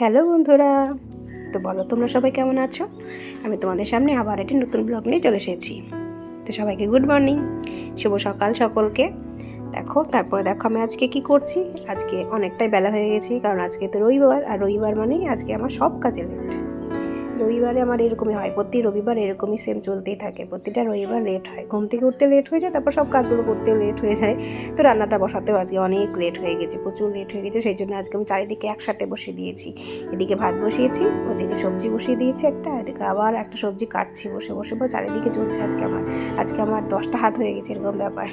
Hello বন্ধুরা, তো বলো তোমরা সবাই কেমন আছো? আমি তোমাদের সামনে আবার একটি নতুন ব্লগ নিয়ে চলে এসেছি। তো সবাইকে গুড মর্নিং শুভ সকাল সকলকে। দেখো, তারপরে দেখো আমি আজকে কি করছি? আজকে অনেকটাই বেলা হয়ে গেছি, কারণ আজকে তো রবিবার, আর রবিবার মানেই আজকে আমার সব কাজে লেট রবিবারে আমার এরকমই হয়। প্রতি রবিবার এরকমই সেম চলতেই থাকে। প্রতিটা রবিবার লেট হয়। ঘুম থেকে উঠতে লেট হয়ে যায়, তারপর সব কাজগুলো করতেও লেট হয়ে যায়। তো রান্নাটা বসাতেও আজকে অনেক লেট হয়ে গেছে, প্রচুর লেট হয়ে গেছে। সেই জন্য আজকে আমি চারিদিকে একসাথে বসিয়ে দিয়েছি। এদিকে ভাত বসিয়েছি, ওদিকে সবজি বসিয়ে দিয়েছি একটা, এদিকে আবার একটা সবজি কাটছি বসে বসে। বা চারিদিকে চলছে আজকে আমার। আজকে আমার দশটা হাত হয়ে গেছে এরকম ব্যাপার।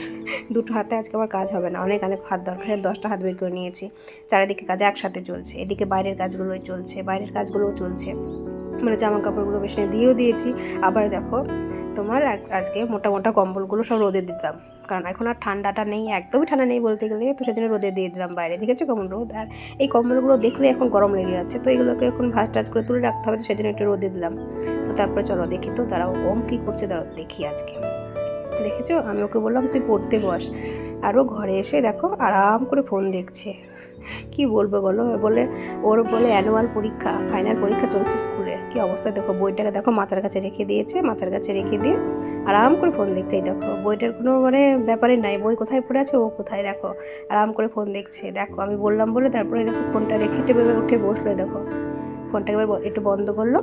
দুটো হাতে আজকে আমার কাজ হবে না। অনেক অনেক হাত দরকার দশটা হাত বের করে নিয়েছি। চারিদিকে কাজ একসাথে চলছে। এদিকে বাইরের কাজগুলোই চলছে, বাইরের কাজগুলোও চলছে। মানে জামা কাপড়গুলো বেশি দিয়েও দিয়েছি। আবার দেখো, তোমার আজকে মোটা মোটা কম্বলগুলো সব রোদে দিতাম। কারণ এখন আর ঠান্ডাটা নেই, একদমই ঠান্ডা নেই বলতে গেলে। তো সেজন্য রোদে দিয়ে দিলাম বাইরে। দেখেছ কেমন রোদ? আর এই কম্বলগুলো দেখলে এখন গরম লেগে যাচ্ছে। তো এগুলোকে এখন ভাজ টাজ করে তুলে রাখতে হবে, তো সেজন্য একটু রোদে দিলাম। তো তারপরে চলো দেখি তো তারা ওম কী করছে তারা দেখি আজকে। দেখেছ? আমি ওকে বললাম, তুই পড়তে বস। আরও ঘরে এসে দেখো আরাম করে ফোন দেখছে। কি বলব বলো? বলে ওর বলে অ্যানুয়াল পরীক্ষা ফাইনাল পরীক্ষা চলছে স্কুলে। কি অবস্থা দেখো? বইটাকে দেখো মাথার কাছে রেখে দিয়েছে, মাথার কাছে রেখে দিয়ে আরাম করে ফোন দেখছে। এই দেখো, বইটার কোনো মানে ব্যাপারই নাই। বই কোথায় পড়ে আছে? ও কোথায়? দেখো, আরাম করে ফোন দেখছে। দেখো, আমি বললাম বলে তারপরে দেখো ফোনটা রেখে টেবিলে উঠে বসল। দেখো ফোনটাকে একটু বন্ধ করল।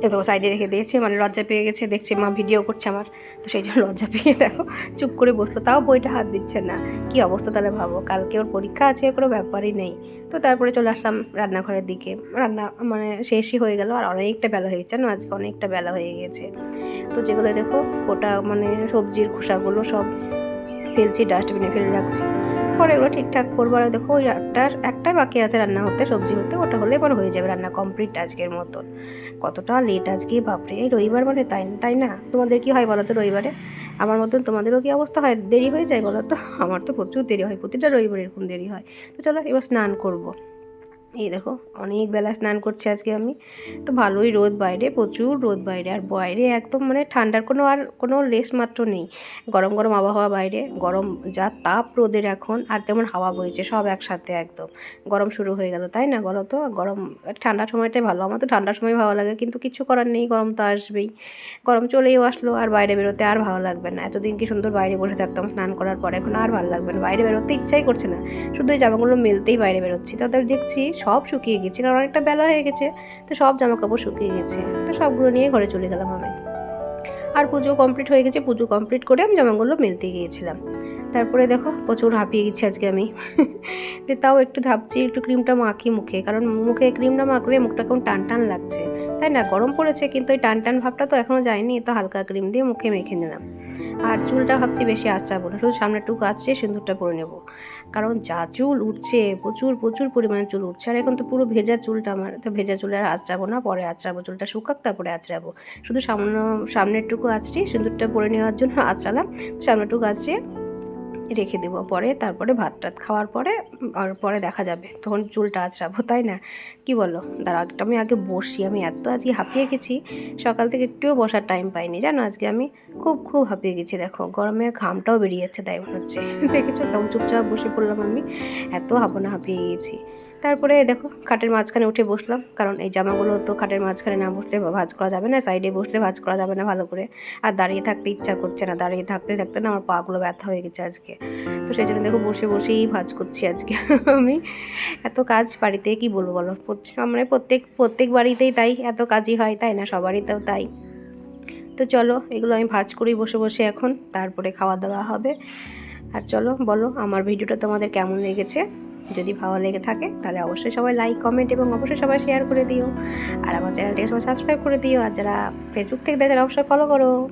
দেখো সাইডে রেখে দিয়েছে মানে লজ্জা পেয়ে গেছে, দেখছে মা ভিডিও করছে আমার। তো সেই জন্য লজ্জা পেয়ে দেখো, চুপ করে বসল। তাও বইটা হাত দিচ্ছে না। কি অবস্থা তাহলে ভাবো? কালকে ওর পরীক্ষা আছে, কোনো ব্যাপারই নেই। তো তারপরে চলে আসলাম রান্নাঘরের দিকে। রান্না মানে শেষই হয়ে গেল, আর অনেকটা বেলা হয়ে গেছে। না আজকে অনেকটা বেলা হয়ে গেছে। তো যেগুলো দেখো ওটা মানে সবজির খোসাগুলো সব ফেলছি ডাস্টবিনে ফেলে রাখছি। পরে এগুলো ঠিকঠাক করব। আর দেখো, ওই একটা একটাই বাকি আছে রান্না হতে, সবজি হতে, ওটা হলে এবার হয়ে যাবে রান্না কমপ্লিট আজকের মতন। কতটা লেট আজকে, বাপরে, এই রবিবার মানে তাই তাই না? তোমাদের কি হয় বলো তো রবিবারে? আমার মতন তোমাদেরও কি অবস্থা হয়? দেরি হয়ে যায় বলো তো আমার তো প্রচুর দেরি হয়, প্রতিটা রবিবার এরকম দেরি হয়। তো চলো, এবার স্নান করব। এই দেখো, অনেক বেলা স্নান করছি আজকে আমি। তো ভালোই রোদ বাইরে, প্রচুর রোদ বাইরে। আর বাইরে একদম মানে ঠান্ডার কোনো আর কোনো লেশ মাত্র নেই। গরম গরম আবহাওয়া বাইরে, গরম যা তাপ রোদের এখন, আর তেমন হাওয়া বইছে, সব একসাথে একদম। গরম শুরু হয়ে গেল, তাই না বলো তো? গরম, ঠান্ডার সময়টাই ভালো। আমার তো ঠান্ডার সময় ভালো লাগে, কিন্তু কিছু করার নেই, গরম তো আসবেই। গরম চলেও আসলো, আর বাইরে বেরোতে আর ভালো লাগবে না। এতদিন কি সুন্দর বাইরে বসে থাকতাম, স্নান করার পর, এখন আর ভালো লাগবে না। বাইরে বেরোতে ইচ্ছাই করছে না। শুধু এই জামাগুলো মেলতেই বাইরে বেরোচ্ছি। তাদের দেখছি সব শুকিয়ে গেছে, কারণ অনেকটা বেলা হয়ে গেছে, তো সব জামা কাপড় শুকিয়ে গেছে। তো সবগুলো নিয়ে ঘরে চলে গেলাম আমি। আর পুজো কমপ্লিট হয়ে গেছে, পুজো কমপ্লিট করে আমি জামাগুলো মেলতে গিয়েছিলাম। তারপরে দেখো প্রচুর হাঁপিয়ে গেছি আজকে আমি। তাও একটু ভাবছি, একটু ক্রিমটা মাখি মুখে, কারণ মুখে ক্রিমটা মাখলে মুখটা কেমন টান টান লাগছে। তাই না? গরম পড়েছে, কিন্তু ওই টান টান ভাবটা তো এখনও যায়নি। তো হালকা ক্রিম দিয়ে মুখে মেখে নিলাম। আর চুলটা ভাবছি বেশি আঁচড়াবো না, শুধু সামনে টুকু আঁচড়ে সিঁদুরটা পরে নেব। কারণ যা চুল উঠছে, প্রচুর প্রচুর পরিমাণে চুল উঠছে। আর এখন তো পুরো ভেজা চুলটা আমার, তো ভেজা চুলে আর আঁচড়াবো না, পরে আঁচড়াবো চুলটা শুকাক, তারপরে আঁচড়াবো। শুধু সামনে সামনের টুকু আঁচড়িয়ে সিঁদুরটা পরে নেওয়ার জন্য আঁচড়ালাম সামনের টুকু আঁচড়িয়ে রেখে দেবো। পরে তারপরে ভাত টাত খাওয়ার পরে, আর পরে দেখা যাবে। তখন চুলটা আঁচড়াবো, তাই না? কি বলো দাঁড়া একটা আমি আগে বসি, আমি এত আজকে হাঁপিয়ে গেছি, সকাল থেকে একটুও বসার টাইম পাইনি। জানো, আজকে আমি খুব খুব হাঁপিয়ে গেছি, দেখো। গরমে ঘামটাও বেরিয়ে যাচ্ছে, তাই মনে হচ্ছে। দেখেছ কেমন চুপচাপ বসে পড়লাম আমি? এত হাঁপানো হাঁপিয়ে গেছি। তারপরে দেখো খাটের মাঝখানে উঠে বসলাম, কারণ এই জামাগুলো তো খাটের মাঝখানে না বসলে ভাজ করা যাবে না সাইডে বসলে ভাজ করা যাবে না ভালো করে। আর দাঁড়িয়ে থাকতে ইচ্ছা করছে না, দাঁড়িয়ে থাকতে থাকতে না আমার পাগুলো ব্যথা হয়ে গেছে আজকে। তো সেই জন্য দেখো বসে বসেই ভাজ করছি আজকে আমি। এত কাজ বাড়িতে কি বলব বলো? মানে প্রত্যেক প্রত্যেক বাড়িতেই তাই, এত কাজই হয়, তাই না? সবারই তো তাই। তো চলো, এগুলো আমি ভাজ করি বসে বসে এখন, তারপরে খাওয়া দাওয়া হবে। আর চলো, বলো, আমার ভিডিওটা তোমাদের কেমন লেগেছে? যদি ভালো লেগে থাকে, তাহলে অবশ্যই সবাই লাইক কমেন্ট এবং অবশ্যই সবাই শেয়ার করে দিও। আর আমার চ্যানেলটিকে সবাই সাবস্ক্রাইব করে দিও। আর যারা ফেসবুক থেকে তারা অবশ্যই ফলো করো।